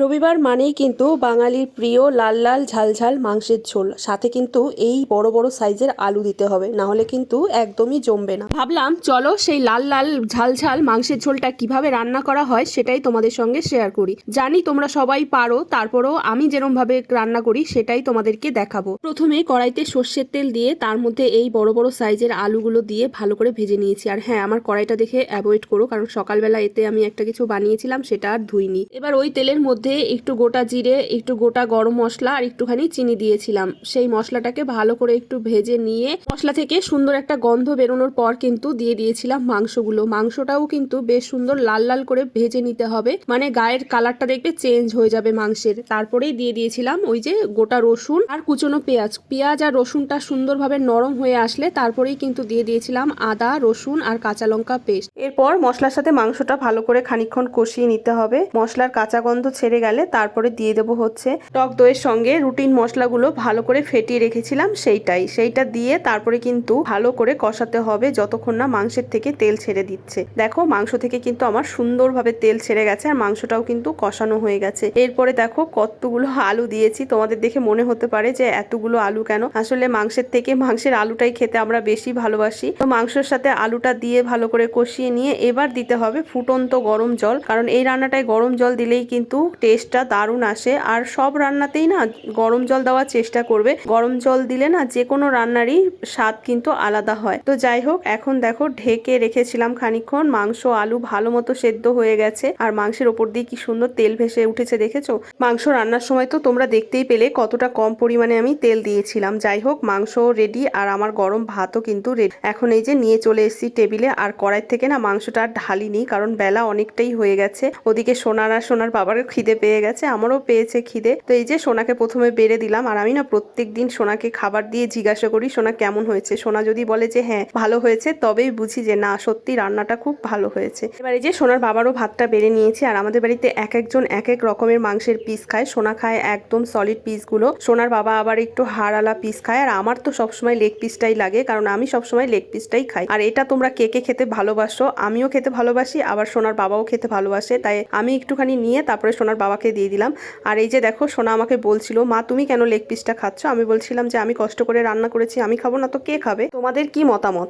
রবিবার মানেই কিন্তু বাঙালির প্রিয় লাল লাল ঝালঝাল মাংসের ঝোল। সাথে কিন্তু এই বড় বড় সাইজের আলু দিতে হবে, না হলে কিন্তু একদমই জমবে না। ভাবলাম, চলো সেই লাল লাল ঝালঝাল মাংসের ঝোলটা কীভাবে রান্না করা হয় সেটাই তোমাদের সঙ্গে শেয়ার করি। জানি তোমরা সবাই পারো, তারপরেও আমি যেরম ভাবে রান্না করি সেটাই তোমাদেরকে দেখাবো। প্রথমে কড়াইতে সর্ষের তেল দিয়ে তার মধ্যে এই বড় বড় সাইজের আলুগুলো দিয়ে ভালো করে ভেজে নিয়েছি। আর হ্যাঁ আমার কড়াইটা দেখে অ্যাভয়েড করো, কারণ সকালবেলা এতে আমি একটা কিছু বানিয়েছিলাম, সেটা আর ধুইনি। এবার ওই তেলের মধ্যে একটু গোটা জিরে, একটু গোটা গরম মশলা আর একটুখানি চিনি দিয়েছিলাম। সেই মশলাটাকে ভালো করে একটু ভেজে নিয়ে মশলা থেকে সুন্দর একটা গন্ধ বেরোনোর পর কিন্তু দিয়ে দিয়েছিলাম মাংসগুলো। মাংসটাও কিন্তু বেশ সুন্দর লাল লাল করে ভেজে নিতে হবে। মানে গায়ের কালারটা দেখবে চেঞ্জ হয়ে যাবে মাংসের। তারপরেই দিয়ে দিয়েছিলাম ওই যে গোটা রসুন আর কুচনো পেঁয়াজ। পেঁয়াজ আর রসুনটা সুন্দরভাবে নরম হয়ে আসলে তারপরেই কিন্তু দিয়ে দিয়েছিলাম আদা, রসুন আর কাঁচা লঙ্কা পেস্ট। এরপর মশলার সাথে মাংসটা ভালো করে খানিকক্ষণ কষিয়ে নিতে হবে। মশলার কাঁচা গন্ধ ছেড়ে গেলে তারপরে দিয়ে দেবো হচ্ছে টক দইয়ের সঙ্গে রুটিন মশলাগুলো ভালো করে ফেটিয়ে রেখেছিলাম সেইটাই। সেইটা দিয়ে তারপরে কিন্তু ভালো করে কষাতে হবে যতক্ষণ না মাংসের থেকে তেল ছেড়ে দিচ্ছে। দেখো মাংস থেকে কিন্তু আমার সুন্দরভাবে তেল ছেড়ে গেছে আর মাংসটাও কিন্তু কষানো হয়ে গেছে। এরপরে দেখো কতগুলো আলু দিয়েছি। তোমাদের দেখে মনে হতে পারে যে এতগুলো আলু কেন? আসলে মাংসের থেকে মাংসের আলুটাই খেতে আমরা বেশি ভালোবাসি। তো মাংসের সাথে আলুটা দিয়ে ভালো করে কষিয়ে নিয়ে এবার দিতে হবে ফুটন্ত গরম জল। কারণ এই রান্নাটায় গরম জল দিলেই কিন্তু টেস্টটা দারুণ আসে। আর সব রান্নাতেই না গরম জল দেওয়ার চেষ্টা করবে। গরম জল দিলে না যে কোনো রান্নারই স্বাদ কিন্তু আলাদা হয়। তো যাই হোক, এখন দেখো ঢেকে রেখেছিলাম খানিকক্ষণ। মাংস, আলু ভালো মতো সেদ্ধ হয়ে গেছে। আর মাংসের ওপর দিয়ে কি সুন্দর তেল ভেসে উঠেছে দেখেছ? মাংস রান্নার সময় তো তোমরা দেখতেই পেলে কতটা কম পরিমাণে আমি তেল দিয়েছিলাম। যাই হোক, মাংস রেডি আর আমার গরম ভাতও কিন্তু রেডি এখন এই যে নিয়ে চলে এসেছি টেবিলে। আর কড়াই থেকে না মাংসটা আর ঢালিনি কারণ বেলা অনেকটাই হয়ে গেছে। ওদিকে সোনার আর সোনার বাবারও খিদে পেয়ে গেছে, আমারও পেয়েছে খিদে। তো এই যে সোনাকে প্রথমে বেড়ে দিলাম, আর আমি না প্রত্যেক দিন সোনাকে খাবার দিয়ে জিজ্ঞাসা করি, সোনা কেমন হয়েছে? সোনা যদি বলে যে হ্যাঁ ভালো হয়েছে, তবেই বুঝি যে না, সত্যি রান্নাটা খুব ভালো হয়েছে। এবার এই যে সোনার বাবারও ভাতটা বেড়ে নিয়েছি, আর আমাদের বাড়িতে এক একজন এক এক রকমের মাংসের পিস খায়। সোনা খায় একদম সলিড পিসগুলো সোনার বাবা আবার একটু হাড়ালা পিস খায়, আর আমার তো সবসময় লেগ পিসটাই লাগে, কারণ আমি সবসময় লেগ পিসটাই খাই। আর এটা তোমরা কে কে খেতে ভালোবাসো আমিও খেতে ভালোবাসি, আবার সোনার বাবাও খেতে ভালোবাসে। তাই আমি একটুখানি নিয়ে তারপরে সোনার বাবাকে দিয়ে দিলাম। আর এই যে দেখো, সোনা আমাকে বলছিল, মা, তুমি কেন লেগ পিসটা খাচ্ছ? আমি বলছিলাম যে, আমি কষ্ট করে রান্না করেছি, আমি খাব না, তো কে খাবে? তোমাদের কি মতামত?